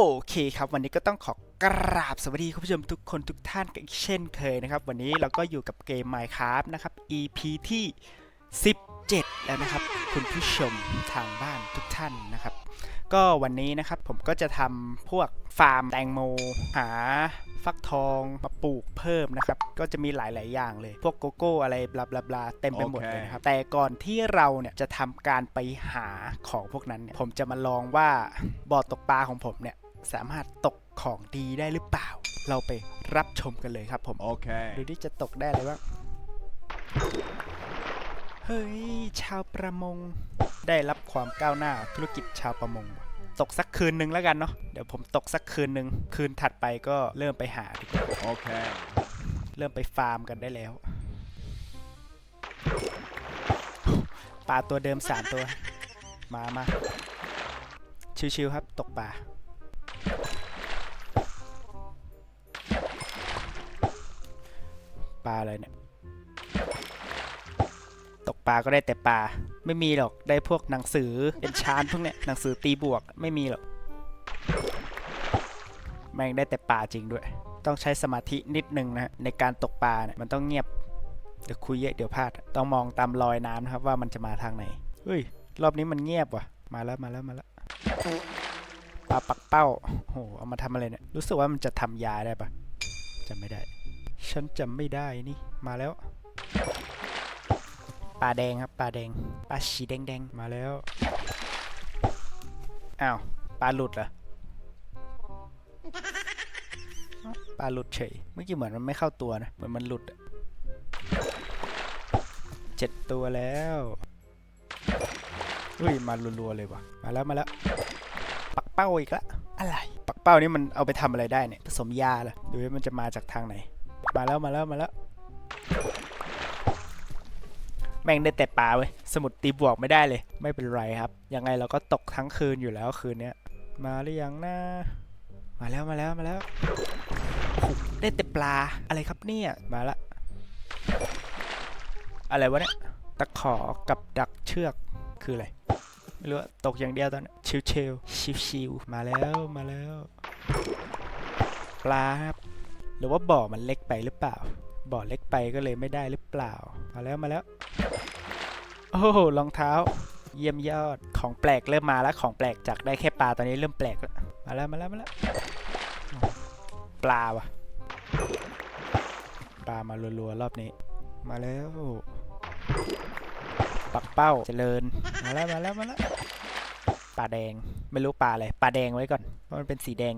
โอเคครับ วันนี้ก็ต้องขอกราบสวัสดีคุณผู้ชมทุกคนทุกท่านกันอีกเช่นเคยนะครับ วันนี้เราก็อยู่กับเกม Minecraft นะครับ EP ที่ 17 แล้วนะครับ คุณผู้ชมทางบ้านทุกท่านนะครับ ก็วันนี้นะครับผมก็จะทำพวกฟาร์มแตงโม หาฟักทองมาปลูกเพิ่มนะครับ ก็จะมีหลาย ๆ อย่างเลย พวกโกโก้อะไรบลาบลาบลาเต็มไปหมดโอเคเลยนะครับ แต่ก่อนที่เราเนี่ยจะทำการไปหาของพวกนั้นเนี่ยผมจะมาลองว่าบ่อตกปลาของผมเนี่ย สามารถตกของดีได้หรือเปล่า เราไปรับชมกันเลยครับผม Okay. ดูที่จะตกได้เลยว่า เฮ้ย ชาวประมง ได้รับความก้าวหน้าธุรกิจชาวประมงว่ะตกสักคืนหนึ่งแล้วกันเนาะ เดี๋ยวผมตกสักคืนหนึ่ง คืนถัดไปก็เริ่มไปหาดีกว่า Okay. เริ่มไปฟาร์มกันได้แล้ว ปลาตัวเดิมสามตัว มามาชิวๆครับ ตกปลา ปลาอะไรเนี่ย ตกปลาก็ได้แต่ปลา ไม่มีหรอก ได้พวกหนังสือ เป็นชานพวกเนี้ย หนังสือตีบวก ไม่มีหรอก แม่งได้แต่ปลาจริงด้วย ต้องใช้สมาธินิดนึงนะ ในการตกปลาเนี่ยมันต้องเงียบ เดี๋ยวคุยเยอะเดี๋ยวพลาด ต้องมองตามรอยน้ำนะครับว่ามันจะมาทางไหน เฮ้ย รอบนี้มันเงียบว่ะ มาแล้วมาแล้วมาแล้วปลาปักเป้า โอ้โห เอามาทำอะไรเนี่ย รู้สึกว่ามันจะทำยาได้ปะจำไม่ได้ ฉันจำไม่ได้นี่ มาแล้วปลาแดงครับปลาแดงปลาสีแดงแดงๆมาแล้วอ้าวปลาหลุดเหรอปลาหลุดเฉยเมื่อกี้เหมือนมันไม่เข้าตัวนะเหมือนมันหลุดเจ็ดตัวแล้วอุ้ยมารัวๆเลยว่ะมาแล้วมาแล้วปักเป้าอีกละอะไรปักเป้านี่มันเอาไปทำอะไรได้เนี่ยผสมยาเหรอดูว่ามันจะมาจากทางไหน มาแล้วมาแล้วมาแล้ว แม่งได้แต่ปลาเว้ยสมุดตีบวกไม่ได้เลย ไม่เป็นไรครับ ยังไงเราก็ตกทั้งคืนอยู่แล้วคืนเนี้ย มาหรือยังนะ มาแล้วมาแล้วมาแล้ว ได้แต่ปลาอะไรครับเนี่ยมาละ อะไรวะเนี่ยตะขอกับดักเชือกคืออะไรไม่รู้อะตกอย่างเดียวตอนนี้ชิวชิวชิวชิวๆมาแล้วมาแล้ว ปลาครับ หรือว่าบ่อมันเล็กไปหรือเปล่า บ่อเล็กไปก็เลยไม่ได้หรือเปล่า มาแล้วมาแล้ว โอ้โหรองเท้า เยี่ยมยอด ของแปลกเริ่มมาแล้ว ของแปลกจากได้แค่ปลาตอนนี้เริ่มแปลกแล้ว มาแล้วมาแล้วมาแล้ว ปลาวะปลามารัวๆรอบนี้ มาแล้วปักเป้าเจริญ มาแล้วมาแล้วมาแล้วปลาแดง ไม่รู้ปลาอะไร ปลาแดงไว้ก่อน เพราะมันเป็นสีแดง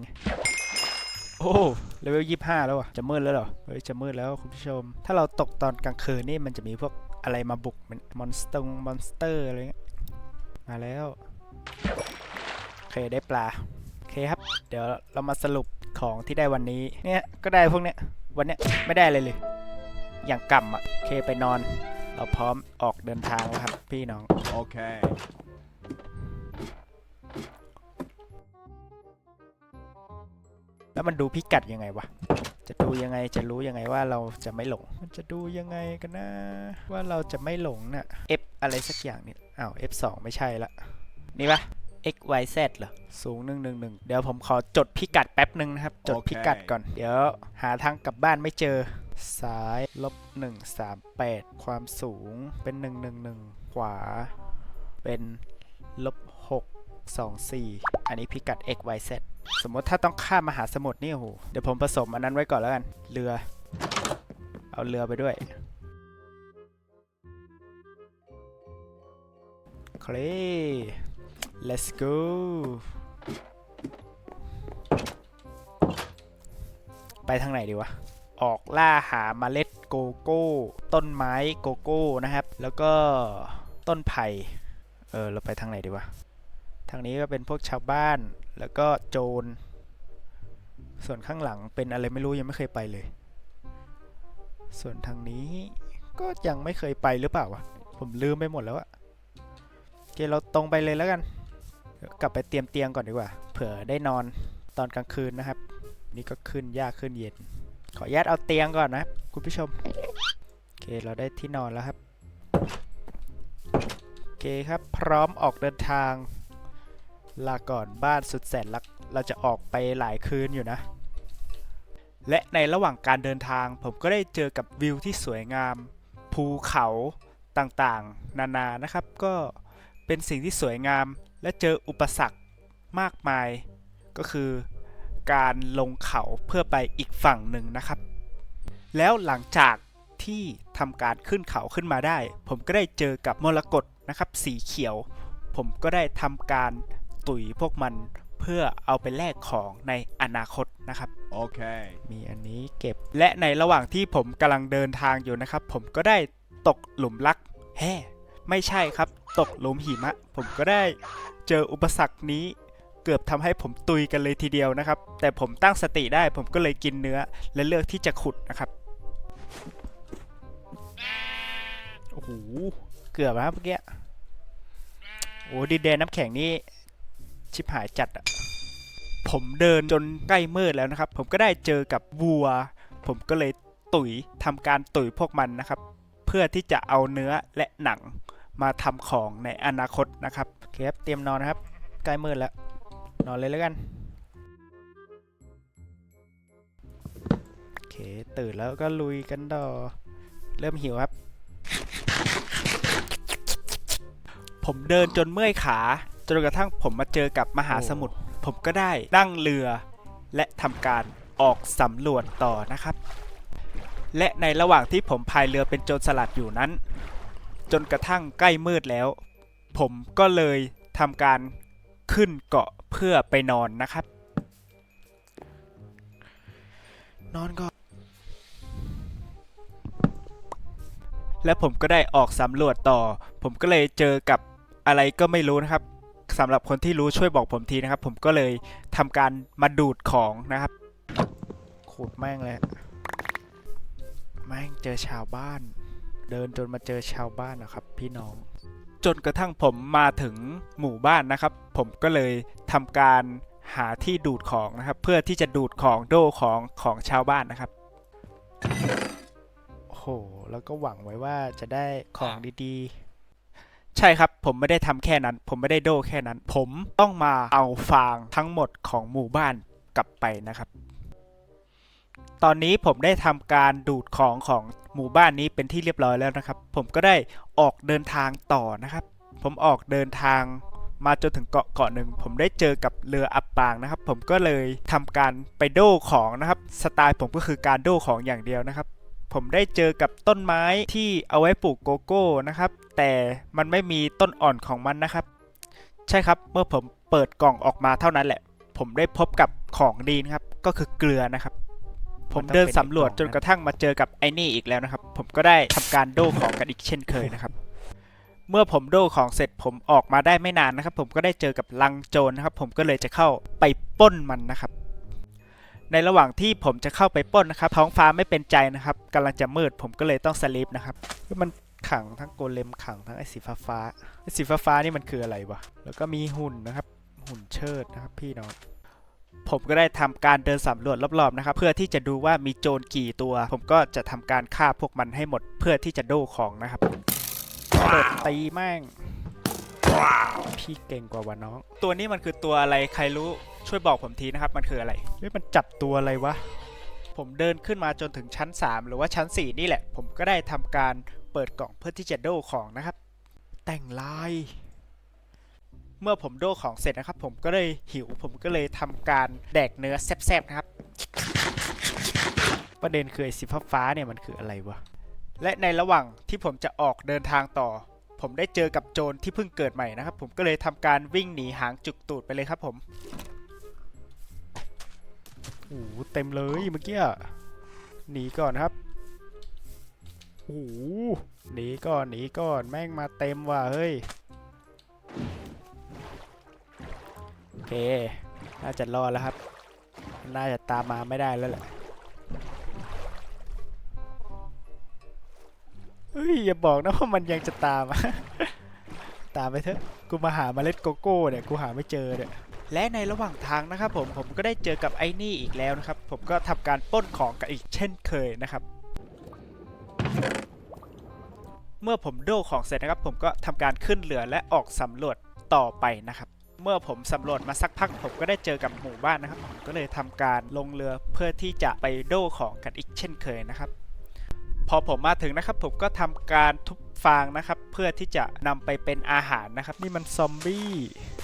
โอ้เลเวลยี่ห้าแล้วอะจะมืดแล้วเหรอเฮ้ยจะมืดแล้วคุณผู้ชม ถ้าเราตกตอนกลางคืนนี่มันจะมีพวกอะไรมาบุกมันมอนสเตอร์มอนสเตอร์อะไรเงี้ยมาแล้วโอเคได้ปลาโอเคครับ เดี๋ยวเรามาสรุปของที่ได้วันนี้เนี่ยก็ได้พวกเนี้ยวันเนี้ยไม่ได้เลยเลย อย่างกำอะโอเคไปนอน เราพร้อมออกเดินทางแล้วครับพี่น้อง Okay. แล้วมันดูพิกัดยังไงวะ จะดูยังไงจะรู้ยังไงว่าเราจะไม่หลง มันจะดูยังไงกันนะ ว่าเราจะไม่หลงน่ะ F อะไรสักอย่างนี่อ้าว F 2 ไม่ใช่ละ นี่ปะ x y z เหรอ สูง111เดี๋ยวผมขอจดพิกัดแป๊บหนึ่งนะครับ จดโอเคพิกัดก่อน เดี๋ยวหาทางกลับบ้านไม่เจอ ซ้ายลบ138ความสูงเป็น111ขวาเป็นลบ6 24 อันนี้พิกัด x y z สมมติถ้าต้องข้ามมหาสมุทรนี่โอ้โหเดี๋ยวผมผสมอันนั้นไว้ก่อนแล้วกัน เรือ เอาเรือไปด้วยเคล let's go ไปทางไหนดีวะ ออกล่าหาเมล็ดโกโก้ ต้นไม้โกโก้นะครับ แล้วก็ต้นไผ่ เออ เราไปทางไหนดีวะ ทางนี้ก็เป็นพวกชาวบ้านแล้วก็โจร ส่วนข้างหลังเป็นอะไรไม่รู้ยังไม่เคยไปเลย ส่วนทางนี้ก็ยังไม่เคยไปหรือเปล่าวะ ผมลืมไปหมดแล้วอะโอเคเราตรงไปเลยแล้วกัน กลับไปเตรียมเตียงก่อนดีกว่า เผื่อได้นอนตอนกลางคืนนะครับ นี่ก็ขึ้นยากขึ้นเย็น ขออนุญาตเอาเตียงก่อนนะคุณผู้ชม โอเคเราได้ที่นอนแล้วครับ โอเคครับพร้อมออกเดินทาง ลาก่อนบ้านสุดแสนรักเราจะออกไปหลายคืนอยู่นะ และในระหว่างการเดินทางผมก็ได้เจอกับวิวที่สวยงาม ภูเขาต่างๆ นานานะครับ ก็เป็นสิ่งที่สวยงามและเจออุปสรรคมากมาย ก็คือการลงเขาเพื่อไปอีกฝั่งหนึ่งนะครับ แล้วหลังจากที่ทำการขึ้นเขาขึ้นมาได้ ผมก็ได้เจอกับมรกตนะครับ สีเขียว ผมก็ได้ทำการ ตุ๋ยพวกมันเพื่อเอาไปแลกของในอนาคตนะครับ Okay. มีอันนี้เก็บและในระหว่างที่ผมกำลังเดินทางอยู่นะครับ ผมก็ได้ตกหลุมรักแฮ่ไม่ใช่ครับ ตกหลุมหิมะ ผมก็ได้เจออุปสรรคนี้เกือบทำให้ผมตุยกันเลยทีเดียวนะครับ แต่ผมตั้งสติได้ผมก็เลยกินเนื้อและเลือกที่จะขุดนะครับโอ้โหเกือบนะครับเมื่อกี้โอ้ดินแดนน้ำแข็งนี่ ชิบหายจัดอะผมเดินจนใกล้มืดแล้วนะครับ ผมก็ได้เจอกับวัว ผมก็เลยตุ๋ยทำการตุ๋ยพวกมันนะครับ เพื่อที่จะเอาเนื้อและหนังมาทำของในอนาคตนะครับเคครับเตรียมนอนนะครับ ใกล้มืดแล้วนอนเลยแล้วกันโอเคตื่นแล้วก็ลุยกันต่อเริ่มหิวครับ ผมเดินจนเมื่อยขา จนกระทั่งผมมาเจอกับมหาสมุทรผมก็ได้นั่งเรือ และทำการออกสำรวจต่อนะครับ และในระหว่างที่ผมพายเรือเป็นโจรสลัดอยู่นั้น จนกระทั่งใกล้มืดแล้ว ผมก็เลยทำการขึ้นเกาะเพื่อไปนอนนะครับ นอนก่อนและผมก็ได้ออกสำรวจต่อ ผมก็เลยเจอกับอะไรก็ไม่รู้นะครับ สำหรับคนที่รู้ช่วยบอกผมทีนะครับ ผมก็เลยทำการมาดูดของนะครับขูดแม่งเลยแม่งเจอชาวบ้าน เดินจนมาเจอชาวบ้านนะครับ พี่น้อง จนกระทั่งผมมาถึงหมู่บ้านนะครับ ผมก็เลยทำการหาที่ดูดของนะครับ เพื่อที่จะดูดของโดของของชาวบ้านนะครับโอ้โหแล้วก็หวังไว้ว่าจะได้ของดีๆ ใช่ครับ ผมไม่ได้ทำแค่นั้น ผมไม่ได้โดแค่นั้น ผมต้องมาเอาฟางทั้งหมดของหมู่บ้านกลับไปนะครับ ตอนนี้ผมได้ทำการดูดของของหมู่บ้านนี้เป็นที่เรียบร้อยแล้วนะครับ ผมก็ได้ออกเดินทางต่อนะครับ ผมออกเดินทางมาจนถึงเกาะเกาะหนึ่ง ผมได้เจอกับเรืออับปางนะครับ ผมก็เลยทำการไปโดของนะครับ สไตล์ผมก็คือการโดของอย่างเดียวนะครับ ผมได้เจอกับต้นไม้ที่เอาไว้ปลูกโกโก้นะครับ แต่มันไม่มีต้นอ่อนของมันนะครับ ใช่ครับเมื่อผมเปิดกล่องออกมาเท่านั้นแหละ ผมได้พบกับของดีนะครับ ก็คือเกลือนะครับ ผมเดินสำรวจจนกระทั่งมาเจอกับไอ้นี่อีกแล้วนะครับ ผมก็ได้ทำการโดของกันอีกเช่นเคยนะครับ เมื่อผมโดของเสร็จผมออกมาได้ไม่นานนะครับ ผมก็ได้เจอกับลังโจรนะครับ ผมก็เลยจะเข้าไปป้นมันนะครับ ในระหว่างที่ผมจะเข้าไปป้นนะครับท้องฟ้าไม่เป็นใจนะครับกำลังจะมืดผมก็เลยต้องสลีปนะครับมันขังทั้งโกเลมขังทั้งไอ้สีฟ้าฟ้าไอ้สีฟ้าฟ้านี่มันคืออะไรวะแล้วก็มีหุ่นนะครับ หุ่นเชิดนะครับพี่น้องผมก็ได้ทำการเดินสำรวจรอบๆนะครับ เพื่อที่จะดูว่ามีโจรกี่ตัว ผมก็จะทำการฆ่าพวกมันให้หมด เพื่อที่จะโดของนะครับเปิดตีแม่งพี่เก่งกว่าวะน้อง ตัวนี้มันคือตัวอะไรใครรู้ ช่วยบอกผมทีนะครับ มันคืออะไรเฮ้ยมันจับตัวอะไรวะ ผมเดินขึ้นมาจนถึงชั้น 3 หรือว่าชั้น 4 นี่แหละ ผมก็ได้ทำการเปิดกล่องเพื่อที่จะโดของนะครับ แต่งลาย เมื่อผมโดของเสร็จนะครับ ผมก็เลยหิว ผมก็เลยทำการแดกเนื้อแซ่บๆนะครับ ประเด็นคือไอ้สีฟ้าเนี่ยมันคืออะไรวะ และในระหว่างที่ผมจะออกเดินทางต่อ ผมได้เจอกับโจรที่เพิ่งเกิดใหม่นะครับ ผมก็เลยทำการวิ่งหนีหางจุกตูดไปเลยครับผม โอ้โหเต็มเลยเมื่อกี้หนีก่อนครับโอ้โหหนีก่อนหนีก่อนแม่งมาเต็มว่ะเฮ้ยโอเคน่าจะรอดแล้วครับ น่าจะตามมาไม่ได้แล้วแหละเฮ้ยอย่าบอกนะว่ามันยังจะตาม ตามไปเถอะ กูมาหาเมล็ดโกโก้เนี่ย กูหาไม่เจอเนี่ย และในระหว่างทางนะครับผมผมก็ได้เจอกับไอ้นี่อีกแล้วนะครับ ผมก็ทำการป้นของกันอีกเช่นเคยนะครับ เมื่อผมโดของเสร็จนะครับ ผมก็ทำการขึ้นเรือและออกสำรวจต่อไปนะครับ เมื่อผมสำรวจมาสักพัก ผมก็ได้เจอกับหมู่บ้านนะครับ ผมก็เลยทำการลงเรือเพื่อที่จะไปโดของกันอีกเช่นเคยนะครับ พอผมมาถึงนะครับ ผมก็ทำการทุบ ฟางนะครับ เพื่อที่จะนำไปเป็นอาหารนะครับ นี่มันซอมบี้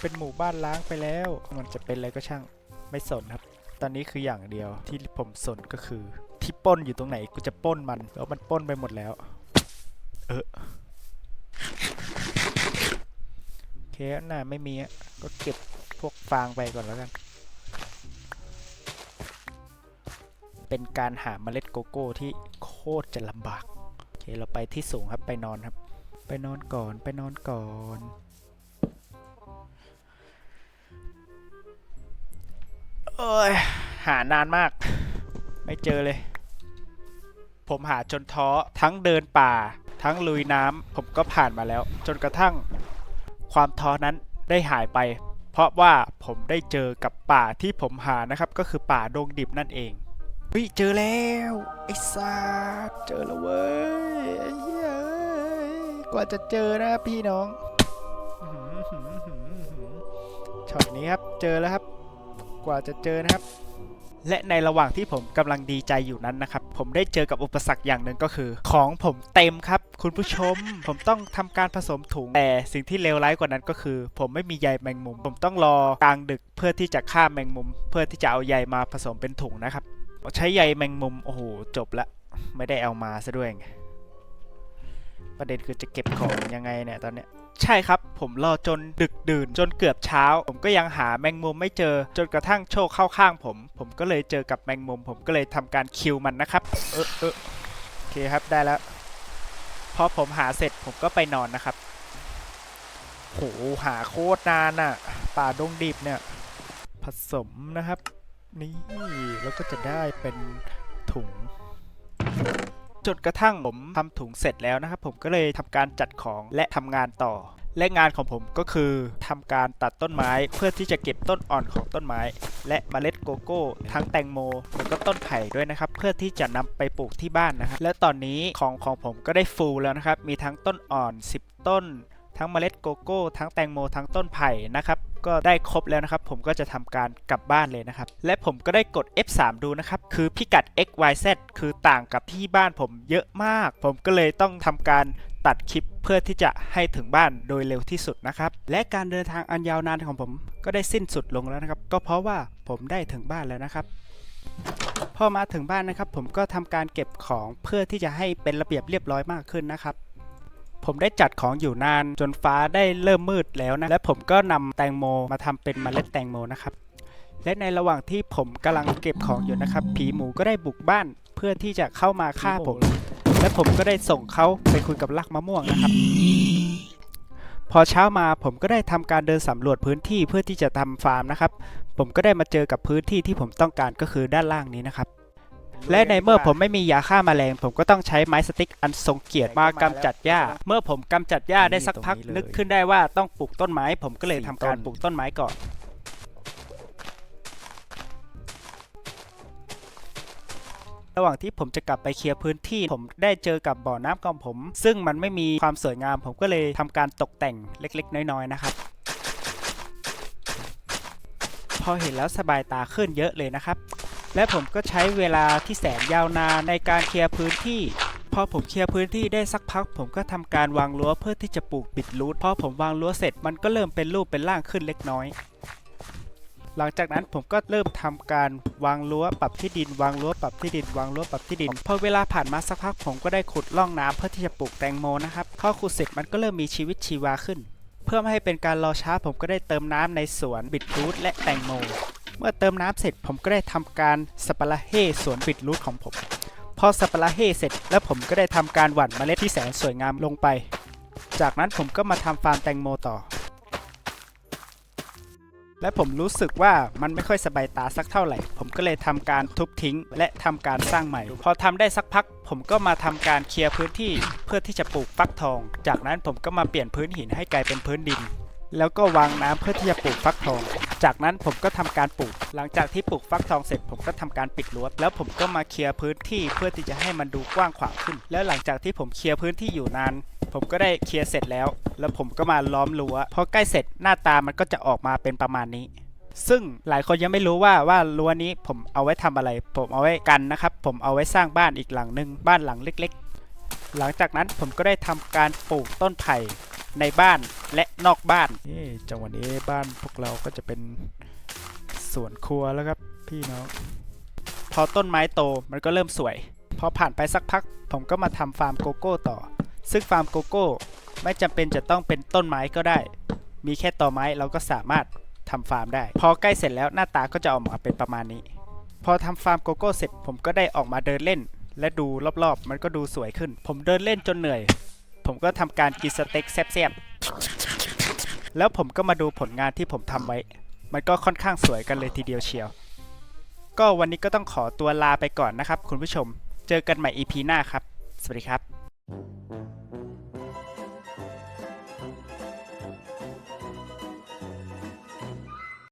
เป็นหมู่บ้านล้างไปแล้ว มันจะเป็นอะไรก็ช่างไม่สนครับ ตอนนี้คืออย่างเดียวที่ผมสนก็คือ ที่ป้นอยู่ตรงไหนกูจะป้นมันแล้วมันป้นไปหมดแล้ว เออโอเคน่าไม่มีอะก็เก็บพวกฟางไปก่อนแล้วกันเป็นการหาเมล็ดโกโก้ที่โคตรจะลำบาก เคเราไปที่สูงครับไปนอนครับ ไปนอนก่อนไปนอนก่อนเอ้ย หานานมาก ไม่เจอเลย ผมหาจนท้อทั้งเดินป่า ทั้งลุยน้ำผมก็ผ่านมาแล้ว จนกระทั่งความท้อนั้นได้หายไป เพราะว่าผมได้เจอกับป่าที่ผมหานะครับ ก็คือป่าดงดิบนั่นเอง เฮ้ยเจอแล้วไอ้สัสเจอแล้วเว้ยไอ้เหี้ยเอ้ยกว่าจะเจอนะพี่น้องช็อตนี้ครับเจอแล้วครับ กว่าจะเจอนะครับ และในระหว่างที่ผมกำลังดีใจอยู่นั้นนะครับ ผมได้เจอกับอุปสรรคอย่างหนึ่งก็คือ ของผมเต็มครับ คุณผู้ชม ผมต้องทำการผสมถุงแต่สิ่งที่เลวร้ายกว่านั้นก็คือ ผมไม่มีใยแมงมุม ผมต้องรอกลางดึกเพื่อที่จะฆ่าแมงมุม เพื่อที่จะเอาใยมาผสมเป็นถุงนะครับ ใช้ใยแมงมุม โอ้โห จบละ ไม่ได้เอามาซะด้วยไงประเด็นคือจะเก็บของยังไงเนี่ยตอนเนี้ยใช่ครับ ผมรอจนดึกดื่นจนเกือบเช้า ผมก็ยังหาแมงมุมไม่เจอ จนกระทั่งโชคเข้าข้างผม ผมก็เลยเจอกับแมงมุม ผมก็เลยทำการคิวมันนะครับ เออเออโอเคครับได้แล้วพอผมหาเสร็จผมก็ไปนอนนะครับโหหาโคตรนานอะ ป่าดงดิบเนี่ย ผสมนะครับ นี่แล้วก็จะได้เป็นถุง จนกระทั่งผมทำถุงเสร็จแล้วนะครับ ผมก็เลยทำการจัดของและทำงานต่อ และงานของผมก็คือทำการตัดต้นไม้เพื่อที่จะเก็บต้นอ่อนของต้นไม้ และเมล็ดโกโก้ ทั้งแตงโมแล้วก็ต้นไผ่ด้วยนะครับ เพื่อที่จะนำไปปลูกที่บ้านนะครับและตอนนี้ของของผมก็ได้ฟูแล้วนะครับ มีทั้งต้นอ่อน 10 ต้น ทั้งเมล็ดโกโก้ ทั้งแตงโมทั้งต้นไผ่นะครับ ก็ได้ครบแล้วนะครับ ผมก็จะทำการกลับบ้านเลยนะครับ และผมก็ได้กด F3 ดูนะครับ คือพิกัด x y z คือต่างกับที่บ้านผมเยอะมาก ผมก็เลยต้องทำการตัดคลิปเพื่อที่จะให้ถึงบ้านโดยเร็วที่สุดนะครับ และการเดินทางอันยาวนานของผมก็ได้สิ้นสุดลงแล้วนะครับ ก็เพราะว่าผมได้ถึงบ้านแล้วนะครับพอมาถึงบ้านนะครับ ผมก็ทำการเก็บของเพื่อที่จะให้เป็นระเบียบเรียบร้อยมากขึ้นนะครับ ผมได้จัดของอยู่นานจนฟ้าได้เริ่มมืดแล้วนะ และผมก็นำแตงโมมาทำเป็นเมล็ดแตงโมนะครับ และในระหว่างที่ผมกำลังเก็บของอยู่นะครับ ผีหมูก็ได้บุกบ้านเพื่อที่จะเข้ามาฆ่าผม และผมก็ได้ส่งเขาไปคุยกับลักมะม่วงนะครับ พอเช้ามาผมก็ได้ทำการเดินสำรวจพื้นที่เพื่อที่จะทำฟาร์มนะครับ ผมก็ได้มาเจอกับพื้นที่ที่ผมต้องการก็คือด้านล่างนี้นะครับ และในเมื่อผมไม่มียาฆ่าแมลง ผมก็ต้องใช้ไม้สติ๊กอันทรงเกียรติมากำจัดหญ้า เมื่อผมกำจัดหญ้าได้สักพักนึกขึ้นได้ว่าต้องปลูกต้นไม้ ผมก็เลยทำการปลูกต้นไม้ก่อนระหว่างที่ผมจะกลับไปเคลียร์พื้นที่ ผมได้เจอกับบ่อน้ำของผม ซึ่งมันไม่มีความสวยงาม ผมก็เลยทำการตกแต่งเล็ก ๆ น้อย ๆ นะครับ พอเห็นแล้วสบายตาขึ้นเยอะเลยนะครับ และผมก็ใช้เวลาที่แสนยาวนานในการเคลียร์พื้นที่ พอผมเคลียร์พื้นที่ได้สักพัก ผมก็ทำการวางรั้วเพื่อที่จะปลูกปิดรูทพอผมวางรั้วเสร็จมันก็เริ่มเป็นรูปเป็นร่างขึ้นเล็กน้อย หลังจากนั้นผมก็เริ่มทำการวางรั้วปรับที่ดิน วางรั้วปรับที่ดิน วางรั้วปรับที่ดิน พอเวลาผ่านมาสักพัก ผมก็ได้ขุดร่องน้ำเพื่อที่จะปลูกแตงโมนะครับพอขุดเสร็จมันก็เริ่มมีชีวิตชีวาขึ้น เพื่อไม่ให้เป็นการรอช้าผมก็ได้เติมน้ำในสวนบิดรูทและแตงโม เมื่อเติมน้ำเสร็จผมก็ได้ทำการสปาราเฮสวนบิดรูทของผม พอสปาราเฮเสร็จ แล้วผมก็ได้ทำการหว่านเมล็ดที่แสนสวยงามลงไป จากนั้นผมก็มาทำฟาร์มแตงโมต่อ และผมรู้สึกว่ามันไม่ค่อยสบายตาสักเท่าไหร่ ผมก็เลยทำการทุบทิ้ง และทำการสร้างใหม่ พอทำได้สักพัก ผมก็มาทำการเคลียร์พื้นที่เพื่อที่จะปลูกฟักทอง จากนั้นผมก็มาเปลี่ยนพื้นหินให้กลายเป็นพื้นดิน แล้วก็วางน้ำเพื่อที่จะปลูกฟักทอง จากนั้นผมก็ทำการปลูก หลังจากที่ปลูกฟักทองเสร็จผมก็ทำการปิดรั้วแล้วผมก็มาเคลียร์พื้นที่เพื่อที่จะให้มันดูกว้างขวางขึ้น แล้วหลังจากที่ผมเคลียร์พื้นที่อยู่นานผมก็ได้เคลียร์เสร็จแล้ว แล้วผมก็มาล้อมรั้วพอใกล้เสร็จหน้าตามันก็จะออกมาเป็นประมาณนี้ ซึ่งหลายคนยังไม่รู้ว่าว่ารั้วนี้ผมเอาไว้ทำอะไร ผมเอาไว้กันนะครับ ผมเอาไว้สร้างบ้านอีกหลังหนึ่งบ้านหลังเล็ก ๆ หลังจากนั้นผมก็ได้ทำการปลูกต้นไผ่ ในบ้านและนอกบ้านนี่จังหวะนี้บ้านพวกเราก็จะเป็นสวนครัวแล้วครับพี่น้องพอต้นไม้โตมันก็เริ่มสวย พอผ่านไปสักพัก ผมก็มาทำฟาร์มโกโก้ต่อ ซึ่งฟาร์มโกโก้ไม่จำเป็นจะต้องเป็นต้นไม้ก็ได้ มีแค่ตอไม้เราก็สามารถทำฟาร์มได้ พอใกล้เสร็จแล้วหน้าตาก็จะออกมาเป็นประมาณนี้ พอทำฟาร์มโกโก้เสร็จผมก็ได้ออกมาเดินเล่น และดูรอบๆ มันก็ดูสวยขึ้น ผมเดินเล่นจนเหนื่อย ผมก็ทำการกินสเต็กแซ่บๆ แล้วผมก็มาดูผลงานที่ผมทำไว้ มันก็ค่อนข้างสวยกันเลยทีเดียวเชียว ก็วันนี้ก็ต้องขอตัวลาไปก่อนนะครับ คุณผู้ชม เจอกันใหม่ EP หน้าครับ สวัสดีครับ